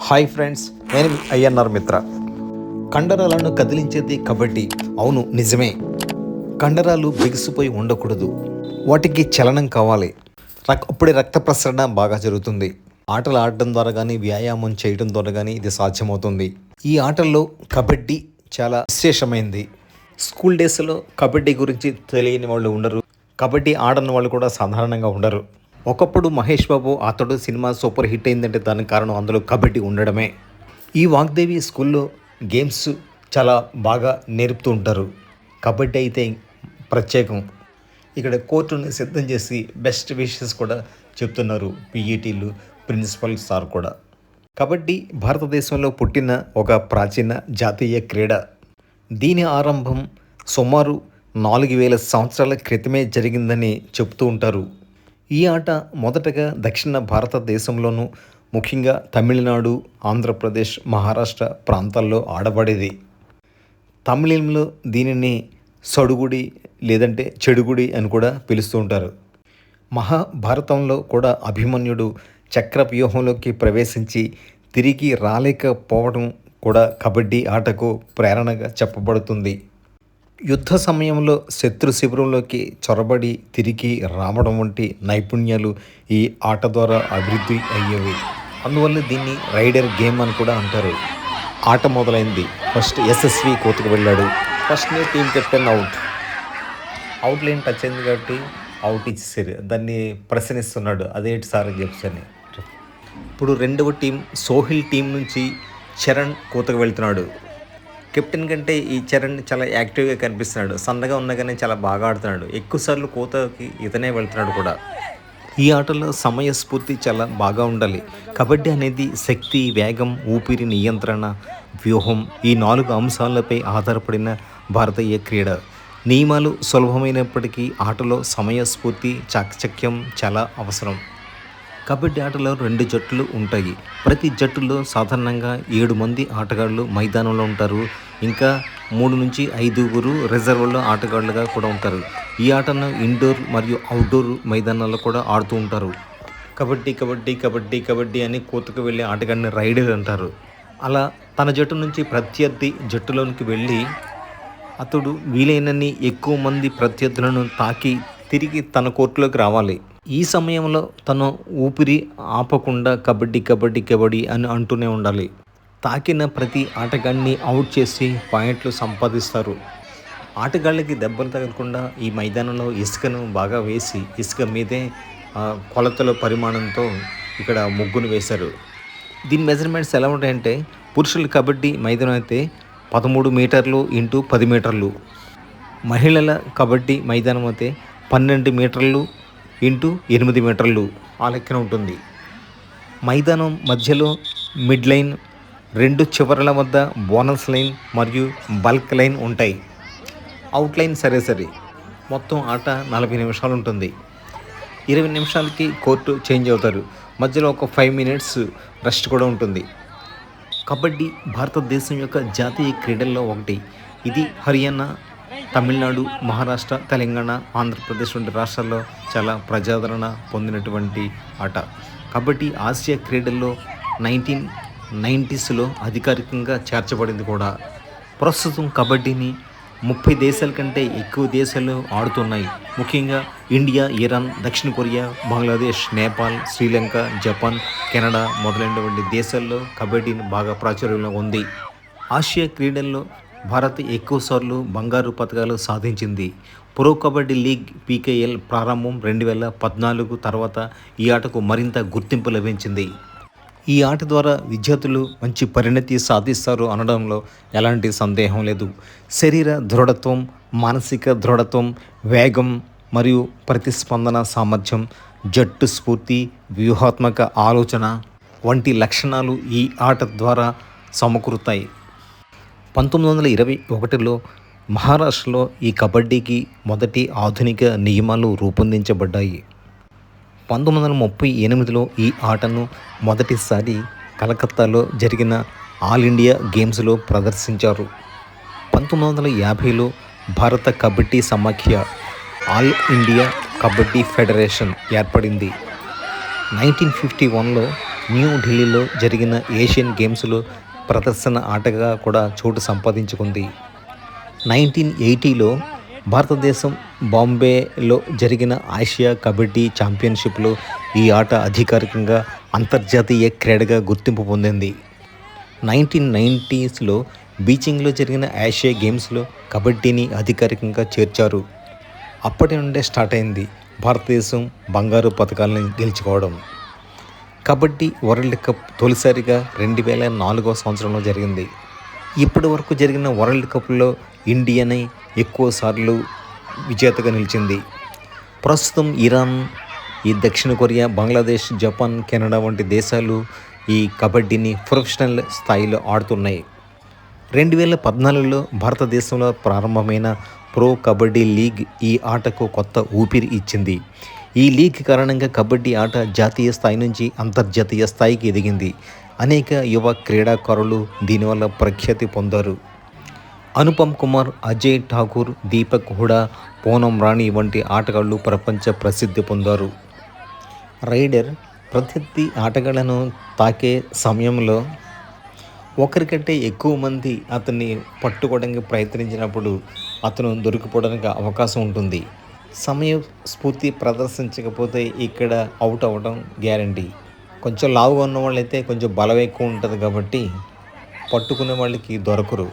Hi friends నేను అయ్యన్నారు INR మిత్ర. కండరాలను కదిలించేది కబడ్డీ. అవును నిజమే. కండరాలు బిగుసిపోయి ఉండకూడదు. వాటికి చలనం కావాలి. రక్ అప్పుడే రక్త ప్రసరణ బాగా జరుగుతుంది. ఆటలు ఆడడం ద్వారా కానీ వ్యాయామం చేయడం ద్వారా కానీ ఇది సాధ్యమవుతుంది. ఈ ఆటల్లో కబడ్డీ చాలా విశేషమైంది. స్కూల్ డేస్లో కబడ్డీ గురించి తెలియని వాళ్ళు ఉండరు. కబడ్డీ ఆడని వాళ్ళు కూడా సాధారణంగా ఉండరు. ఒకప్పుడు మహేష్ బాబు అతడు సినిమా సూపర్ హిట్ అయిందంటే దానికి కారణం అందులో కబడ్డీ ఉండడమే. ఈ వాగ్దేవి స్కూల్లో గేమ్స్ చాలా బాగా నేర్పుతూ ఉంటారు. కబడ్డీ అయితే ప్రత్యేకం. ఇక్కడ కోర్టుని సిద్ధం చేసి బెస్ట్ విషెస్ కూడా చెప్తున్నారు పీఈటీలు ప్రిన్సిపల్ సార్ కూడా. కబడ్డీ భారతదేశంలో పుట్టిన ఒక ప్రాచీన జాతీయ క్రీడ. దీని ఆరంభం సుమారు నాలుగు వేల సంవత్సరాల క్రితమే జరిగిందని చెప్తూ ఉంటారు. ఈ ఆట మొదటగా దక్షిణ భారతదేశంలోనూ ముఖ్యంగా తమిళనాడు ఆంధ్రప్రదేశ్ మహారాష్ట్ర ప్రాంతాల్లో ఆడబడేది. తమిళంలో దీనిని సడుగుడి లేదంటే చెడుగుడి అని కూడా పిలుస్తూ ఉంటారు. మహాభారతంలో కూడా అభిమన్యుడు చక్ర వ్యూహంలోకి ప్రవేశించి తిరిగి రాలేకపోవడం కూడా కబడ్డీ ఆటకు ప్రేరణగా చెప్పబడుతుంది. యుద్ధ సమయంలో శత్రు శిబిరంలోకి చొరబడి తిరిగి రావడం వంటి నైపుణ్యాలు ఈ ఆట ద్వారా అభివృద్ధి అయ్యేవి. అందువల్ల దీన్ని రైడర్ గేమ్ అని కూడా అంటారు. ఆట మొదలైంది. ఫస్ట్ ఎస్ఎస్వి కోతకు వెళ్ళాడు. First team captain out. Out line touch అయింది కాబట్టి అవుట్ ఇచ్చేసారు. దాన్ని ప్రశ్నిస్తున్నాడు. అదేంటి సార్ అని. ఇప్పుడు రెండవ టీం సోహిల్ టీం నుంచి చరణ్ కోతకు వెళ్తున్నాడు. కెప్టెన్ కంటే ఈ చరణ్ చాలా యాక్టివ్గా కనిపిస్తున్నాడు. సన్నగా ఉన్నా కానీ చాలా బాగా ఆడుతున్నాడు. ఎక్కువసార్లు కోతకి ఇతనే వెళ్తున్నాడు కూడా. ఈ ఆటలో సమయస్ఫూర్తి చాలా బాగా ఉండాలి. కబడ్డీ అనేది శక్తి వేగం ఊపిరి నియంత్రణ వ్యూహం ఈ నాలుగు అంశాలపై ఆధారపడిన భారతీయ క్రీడ. నియమాలు సులభమైనప్పటికీ ఆటలో సమయస్ఫూర్తి చాకచక్యం చాలా అవసరం. కబడ్డీ ఆటలో రెండు జట్లు ఉంటాయి. ప్రతి జట్టులో సాధారణంగా ఏడు మంది ఆటగాళ్ళు మైదానంలో ఉంటారు. ఇంకా మూడు నుంచి ఐదుగురు రిజర్వ్లో ఆటగాళ్ళుగా కూడా ఉంటారు. ఈ ఆటను ఇండోర్ మరియు అవుట్డోర్ మైదానాల్లో కూడా ఆడుతూ ఉంటారు. కబడ్డీ కబడ్డీ కబడ్డీ కబడ్డీ అని కూతకు వెళ్ళే ఆటగాడిని రైడర్ అంటారు. అలా తన జట్టు నుంచి ప్రత్యర్థి జట్టులోనికి వెళ్ళి అతడు వీలైనన్ని ఎక్కువ మంది ప్రత్యర్థులను తాకి తిరిగి తన కోర్టులోకి రావాలి. ఈ సమయంలో తను ఊపిరి ఆపకుండా కబడ్డీ కబడ్డీ కబడ్డీ అని అంటూనే ఉండాలి. తాకిన ప్రతి ఆటగాడిని అవుట్ చేసి పాయింట్లు సంపాదిస్తారు. ఆటగాళ్ళకి దెబ్బలు తగలకుండా ఈ మైదానంలో ఇసుకను బాగా వేసి ఇసుక మీదే కొలతల పరిమాణంతో ఇక్కడ ముగ్గును వేశారు. దీని మెజర్మెంట్స్ ఎలా ఉంటాయంటే పురుషుల కబడ్డీ మైదానం అయితే పదమూడు మీటర్లు ఇంటూ పది మీటర్లు. మహిళల కబడ్డీ మైదానం అయితే పన్నెండు మీటర్లు ఇంటూ ఎనిమిది మీటర్లు ఆ లెక్కన ఉంటుంది. మైదానం మధ్యలో మిడ్ లైన్ రెండు చివరల వద్ద బోనస్ లైన్ మరియు బల్క్ లైన్ ఉంటాయి. అవుట్ లైన్ సరే సరే. మొత్తం ఆట నలభై నిమిషాలు ఉంటుంది. ఇరవై నిమిషాలకి కోర్టు చేంజ్ అవుతారు. మధ్యలో ఒక ఫైవ్ మినిట్స్ రెస్ట్ కూడా ఉంటుంది. కబడ్డీ భారతదేశం యొక్క జాతీయ క్రీడల్లో ఒకటి. ఇది హర్యానా తమిళనాడు మహారాష్ట్ర తెలంగాణ ఆంధ్రప్రదేశ్ వంటి రాష్ట్రాల్లో చాలా ప్రజాదరణ పొందినటువంటి ఆట. కబడ్డీ ఆసియా క్రీడల్లో నైన్టీన్ నైంటీస్లో అధికారికంగా చేర్చబడింది కూడా. ప్రస్తుతం కబడ్డీని ముప్పై దేశాల కంటే ఎక్కువ దేశాలు ఆడుతున్నాయి. ముఖ్యంగా ఇండియా ఇరాన్ దక్షిణ Korea Bangladesh Nepal Sri Lanka Japan Canada మొదలైనటువంటి దేశాల్లో కబడ్డీని బాగా ప్రాచుర్యంలో ఉంది. ఆసియా క్రీడల్లో భారత్ ఎక్కువసార్లు బంగారు పథకాలు సాధించింది. ప్రో కబడ్డీ లీగ్ పీకేఎల్ ప్రారంభం రెండు వేల పద్నాలుగు తర్వాత ఈ ఆటకు మరింత గుర్తింపు లభించింది. ఈ ఆట ద్వారా విద్యార్థులు మంచి పరిణతి సాధిస్తారు అనడంలో ఎలాంటి సందేహం లేదు. శరీర దృఢత్వం మానసిక దృఢత్వం వేగం మరియు ప్రతిస్పందన సామర్థ్యం జట్టు స్ఫూర్తి వ్యూహాత్మక ఆలోచన వంటి లక్షణాలు ఈ ఆట ద్వారా సమకూరుతాయి. పంతొమ్మిది వందల ఇరవై ఒకటిలో మహారాష్ట్రలో ఈ కబడ్డీకి మొదటి ఆధునిక నియమాలు రూపొందించబడ్డాయి. పంతొమ్మిది వందల ముప్పై ఎనిమిదిలో ఈ ఆటను మొదటిసారి కలకత్తాలో జరిగిన ఆల్ ఇండియా గేమ్స్లో ప్రదర్శించారు. పంతొమ్మిది వందల యాభైలో భారత కబడ్డీ సమాఖ్య ఆల్ ఇండియా కబడ్డీ ఫెడరేషన్ ఏర్పడింది. నైన్టీన్ ఫిఫ్టీ వన్లో న్యూఢిల్లీలో జరిగిన ఏషియన్ గేమ్స్లో ప్రదర్శన ఆటగా కూడా చోటు సంపాదించుకుంది. నైన్టీన్ ఎయిటీలో భారతదేశం బాంబేలో జరిగిన ఆసియా కబడ్డీ ఛాంపియన్షిప్లో ఈ ఆట అధికారికంగా అంతర్జాతీయ క్రీడగా గుర్తింపు పొందింది. నైన్టీన్ నైంటీస్లో బీజింగ్లో జరిగిన ఆసియా గేమ్స్లో కబడ్డీని అధికారికంగా చేర్చారు. అప్పటి నుండే స్టార్ట్ అయింది భారతదేశం బంగారు పథకాలను గెలుచుకోవడం. కబడ్డీ వరల్డ్ కప్ తొలిసారిగా రెండు వేల నాలుగవ సంవత్సరంలో జరిగింది. ఇప్పటి వరకు జరిగిన వరల్డ్ కప్లో ఇండియానే ఎక్కువసార్లు విజేతగా నిలిచింది. ప్రస్తుతం ఇరాన్ ఈ దక్షిణ కొరియా బంగ్లాదేశ్ జపాన్ కెనడా వంటి దేశాలు ఈ కబడ్డీని ప్రొఫెషనల్ స్థాయిలో ఆడుతున్నాయి. రెండు వేల పద్నాలుగులో భారతదేశంలో ప్రారంభమైన ప్రో కబడ్డీ లీగ్ ఈ ఆటకు కొత్త ఊపిరి ఇచ్చింది. ఈ లీగ్ కారణంగా కబడ్డీ ఆట జాతీయ స్థాయి నుంచి అంతర్జాతీయ స్థాయికి ఎదిగింది. అనేక యువ క్రీడాకారులు దీనివల్ల ప్రఖ్యాతి పొందారు. అనుపమ్ కుమార్ అజయ్ ఠాకూర్ దీపక్ హుడా పూనం రాణి వంటి ఆటగాళ్ళు ప్రపంచ ప్రసిద్ధి పొందారు. రైడర్ ప్రత్యర్థి ఆటగాళ్ళను తాకే సమయంలో ఒకరికంటే ఎక్కువ మంది అతన్ని పట్టుకోవడానికి ప్రయత్నించినప్పుడు అతను దొరికిపోవడానికి అవకాశం ఉంటుంది. సమయ స్ఫూర్తి ప్రదర్శించకపోతే ఇక్కడ అవుట్ అవ్వడం గ్యారంటీ. కొంచెం లావుగా ఉన్న వాళ్ళైతే కొంచెం బలం ఎక్కువ ఉంటుంది కాబట్టి పట్టుకునే వాళ్ళకి దొరకరు.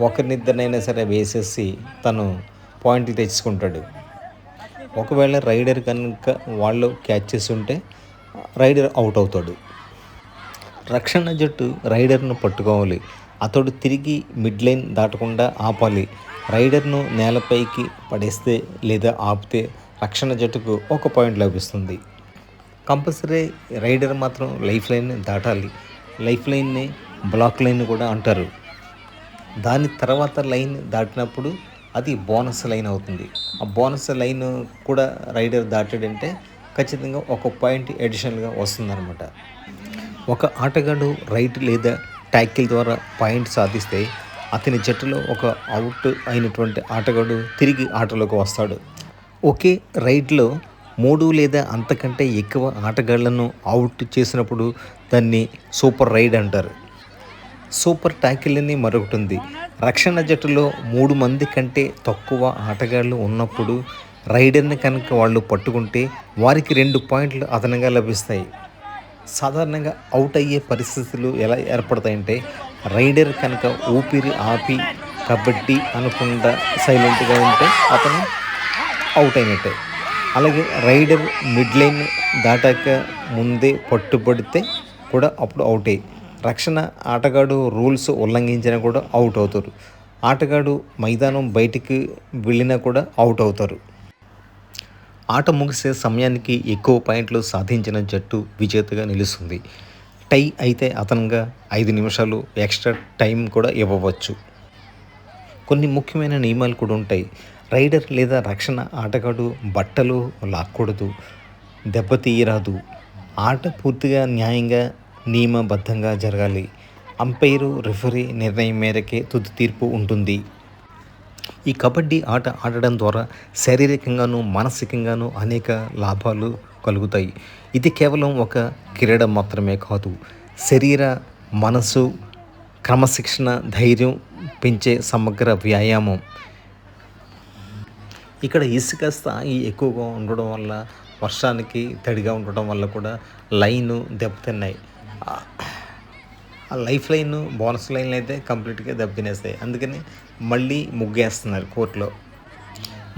ఒకరినిద్దరినైనా సరే వేసేసి తను పాయింట్లు తెచ్చుకుంటాడు. ఒకవేళ రైడర్ కనుక వాళ్ళు క్యాచ్ చేసి ఉంటే రైడర్ అవుట్ అవుతాడు. రక్షణ జట్టు రైడర్ను పట్టుకోవాలి. అతడు తిరిగి మిడ్ లైన్ దాటకుండా ఆపాలి. రైడర్ను నేలపైకి పడేస్తే లేదా ఆపితే రక్షణ జట్టుకు ఒక పాయింట్ లభిస్తుంది. కంపల్సరీ రైడర్ మాత్రం లైఫ్ లైన్ని దాటాలి. లైఫ్ లైన్ని బ్లాక్ లైన్ కూడా అంటారు. దాని తర్వాత లైన్ దాటినప్పుడు అది బోనస్ లైన్ అవుతుంది. ఆ బోనస్ లైన్ కూడా రైడర్ దాటాడంటే ఖచ్చితంగా ఒక పాయింట్ అడిషనల్గా వస్తుందన్నమాట. ఒక ఆటగాడు రైట్ లేదా ట్యాకిల్ ద్వారా పాయింట్ సాధిస్తే అతని జట్టులో ఒక అవుట్ అయినటువంటి ఆటగాడు తిరిగి ఆటలోకి వస్తాడు. ఒకే రైడ్లో మూడు లేదా అంతకంటే ఎక్కువ ఆటగాళ్ళను అవుట్ చేసినప్పుడు దాన్ని సూపర్ రైడ్ అంటారు. సూపర్ ట్యాకిల్ అని మరొకటి ఉంది. రక్షణ జట్టులో మూడు మంది కంటే తక్కువ ఆటగాళ్ళు ఉన్నప్పుడు రైడర్ని కనుక వాళ్ళు పట్టుకుంటే వారికి రెండు పాయింట్లు అదనంగా లభిస్తాయి. సాధారణంగా అవుట్ అయ్యే పరిస్థితులు ఎలా ఏర్పడతాయంటే రైడర్ కనుక ఊపిరి ఆపి కబడ్డీ అనకుండా సైలెంట్గా ఉంటే అతను అవుట్ అయినట్టే. అలాగే రైడర్ మిడ్ లైన్ దాటాక ముందే పట్టుబడితే కూడా అప్పుడు అవుట్ అయ్యి రక్షణ ఆటగాడు రూల్స్ ఉల్లంఘించినా కూడా అవుట్ అవుతారు. ఆటగాడు మైదానం బయటికి వెళ్ళినా కూడా అవుట్ అవుతారు. ఆట ముగిసే సమయానికి ఎక్కువ పాయింట్లు సాధించిన జట్టు విజేతగా నిలుస్తుంది. టై అయితే అదనంగా ఐదు నిమిషాలు ఎక్స్ట్రా టైం కూడా ఇవ్వవచ్చు. కొన్ని ముఖ్యమైన నియమాలు కూడా ఉంటాయి. రైడర్ లేదా రక్షణ ఆటగాడు బట్టలు లాక్కూడదు దెబ్బతీయరాదు ఆట పూర్తిగా న్యాయంగా నియమబద్ధంగా జరగాలి. అంపైరు రిఫరీ నిర్ణయం మేరకే తుది తీర్పు ఉంటుంది. ఈ కబడ్డీ ఆట ఆడడం ద్వారా శారీరకంగాను మానసికంగాను అనేక లాభాలు కలుగుతాయి. ఇది కేవలం ఒక క్రీడ మాత్రమే కాదు. శరీర మనసు క్రమశిక్షణ ధైర్యం పెంచే సమగ్ర వ్యాయామం. ఇక్కడ ఇసుక స్థాయి ఎక్కువగా ఉండడం వల్ల వర్షానికి తడిగా ఉండడం వల్ల కూడా లైను దెబ్బతిన్నాయి. ఆ- లైఫ్ లైన్ బోనస్ లైన్లు అయితే కంప్లీట్గా దెబ్బతినేస్తాయి. అందుకని మళ్ళీ ముగ్గేస్తున్నారు కోర్టులో.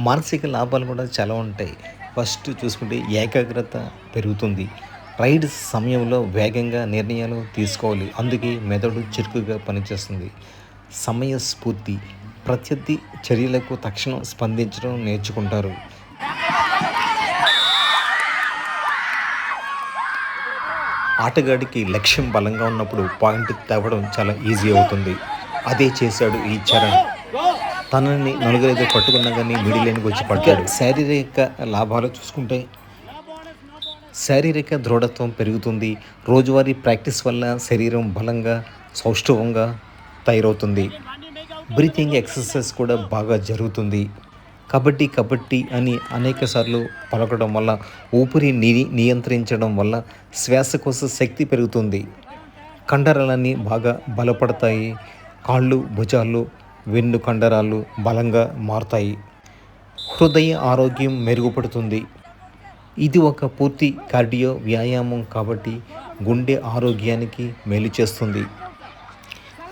మానసిక లాభాలు కూడా చాలా ఉంటాయి. ఫస్ట్ చూసుకుంటే ఏకాగ్రత పెరుగుతుంది. రైడ్ సమయంలో వేగంగా నిర్ణయాలు తీసుకోవాలి. అందుకే మెదడు చురుకుగా పనిచేస్తుంది. సమయస్ఫూర్తి. ప్రత్యర్థి చర్యలకు తక్షణం స్పందించడం నేర్చుకుంటారు. ఆటగాడికి లక్ష్యం బలంగా ఉన్నప్పుడు పాయింట్ తేవడం చాలా ఈజీ అవుతుంది. అదే చేశాడు ఈ చరణ్. తనని నలుగురైతే పట్టుకున్నా కానీ మిడిల్ లైన్కి వచ్చి పడ్డాడు. శారీరక లాభాలు చూసుకుంటే శారీరక దృఢత్వం పెరుగుతుంది. రోజువారీ ప్రాక్టీస్ వల్ల శరీరం బలంగా సౌష్ఠవంగా తయారవుతుంది. బ్రీతింగ్ ఎక్సర్సైజ్ కూడా బాగా జరుగుతుంది. కబడ్డీ కబడ్డీ అని అనేకసార్లు పలకడం వల్ల ఊపిరి ని నియంత్రించడం వల్ల శ్వాసకోశ శక్తి పెరుగుతుంది. కండరాలన్నీ బాగా బలపడతాయి. కాళ్ళు భుజాలు వెన్ను కండరాలు బలంగా మారుతాయి. హృదయ ఆరోగ్యం మెరుగుపడుతుంది. ఇది ఒక పూర్తి కార్డియో వ్యాయామం కాబట్టి గుండె ఆరోగ్యానికి మేలు చేస్తుంది.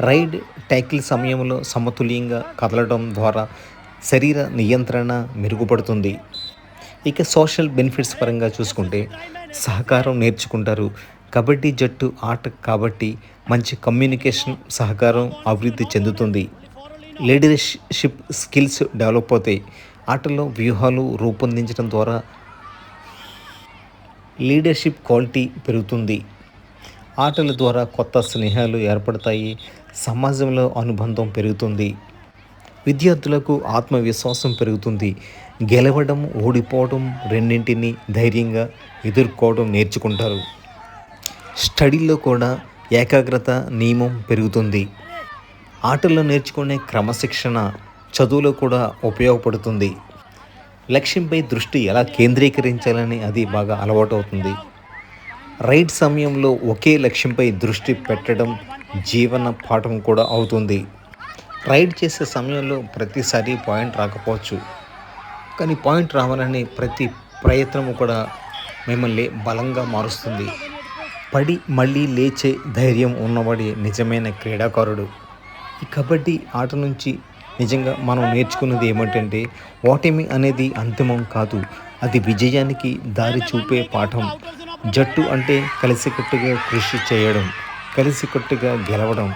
రైడ్ టైకిల్ సమయంలో సమతుల్యంగా కదలడం ద్వారా శరీర నియంత్రణ మెరుగుపడుతుంది. ఇక సోషల్ బెనిఫిట్స్ పరంగా చూసుకుంటే సహకారం నేర్చుకుంటారు. కబడ్డీ జట్టు ఆట కాబట్టి మంచి కమ్యూనికేషన్ సహకారం అభివృద్ధి చెందుతుంది. లీడర్షిప్ స్కిల్స్ డెవలప్ అవుతాయి. ఆటలో వ్యూహాలు రూపొందించడం ద్వారా లీడర్షిప్ క్వాలిటీ పెరుగుతుంది. ఆటల ద్వారా కొత్త స్నేహాలు ఏర్పడతాయి. సమాజంలో అనుబంధం పెరుగుతుంది. విద్యార్థులకు ఆత్మవిశ్వాసం పెరుగుతుంది. గెలవడం ఓడిపోవడం రెండింటిని ధైర్యంగా ఎదుర్కోవడం నేర్చుకుంటారు. స్టడీలో కూడా ఏకాగ్రత నియమం పెరుగుతుంది. ఆటల్లో నేర్చుకునే క్రమశిక్షణ చదువులో కూడా ఉపయోగపడుతుంది. లక్ష్యంపై దృష్టి ఎలా కేంద్రీకరించాలని అది బాగా అలవాటు అవుతుంది రైడ్ సమయంలో ఒకే లక్ష్యంపై దృష్టి పెట్టడం జీవన పాఠం కూడా అవుతుంది. రైడ్ చేసే సమయంలో ప్రతిసారి పాయింట్ రాకపోవచ్చు. కానీ పాయింట్ రావాలని ప్రతి ప్రయత్నము కూడా మిమ్మల్ని బలంగా మారుస్తుంది. పడి మళ్ళీ లేచే ధైర్యం ఉన్నవాడి నిజమైన క్రీడాకారుడు. ఈ కబడ్డీ ఆట నుంచి నిజంగా మనం నేర్చుకున్నది ఏమిటంటే ఓటమి అనేది అంతిమం కాదు అది విజయానికి దారి చూపే పాఠం. జట్టు అంటే కలిసికట్టుగా కృషి చేయడం కలిసికట్టుగా గెలవడం.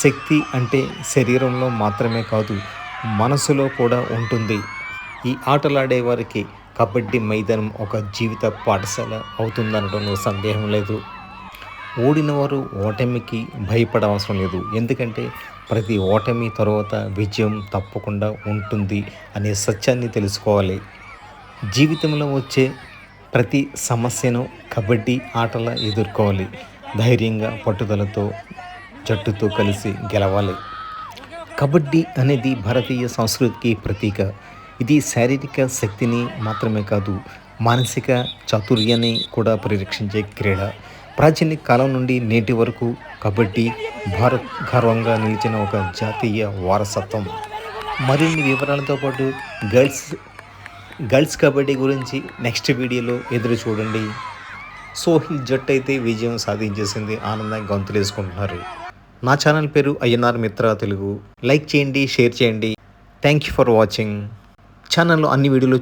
శక్తి అంటే శరీరంలో మాత్రమే కాదు మనసులో కూడా ఉంటుంది. ఈ ఆటలాడే వారికి కబడ్డీ మైదానం ఒక జీవిత పాఠశాల అవుతుందనడంలో సందేహం లేదు. ఓడిన వారు ఓటమికి భయపడవసరం లేదు. ఎందుకంటే ప్రతి ఓటమి తర్వాత విజయం తప్పకుండా ఉంటుంది అనే సత్యాన్ని తెలుసుకోవాలి. జీవితంలో వచ్చే ప్రతి సమస్యను కబడ్డీ ఆటలా ఎదుర్కోవాలి. ధైర్యంగా పట్టుదలతో జట్టుతో కలిసి గెలవాలి. కబడ్డీ అనేది భారతీయ సంస్కృతికి ప్రతీక. ఇది శారీరక శక్తిని మాత్రమే కాదు మానసిక చాతుర్యాన్ని కూడా పరిరక్షించే క్రీడ. ప్రాచీన కాలం నుండి నేటి వరకు కబడ్డీ భారత్ గర్వంగా నిలిచిన ఒక జాతీయ వారసత్వం. మరిన్ని వివరాలతో పాటు గర్ల్స్ గర్ల్స్ కబడ్డీ గురించి నెక్స్ట్ వీడియోలో ఎదురు చూడండి. సోహిల్ జట్టు అయితే విజయం సాధించేసింది ఆనందంగా గొంతులేసుకుంటున్నారు. నా ఛానల్ పేరు అయ్యన్నార్ మిత్ర తెలుగు. లైక్ చేయండి షేర్ చేయండి. థ్యాంక్ యూ ఫర్ వాచింగ్ ఛానల్లో అన్ని వీడియోలు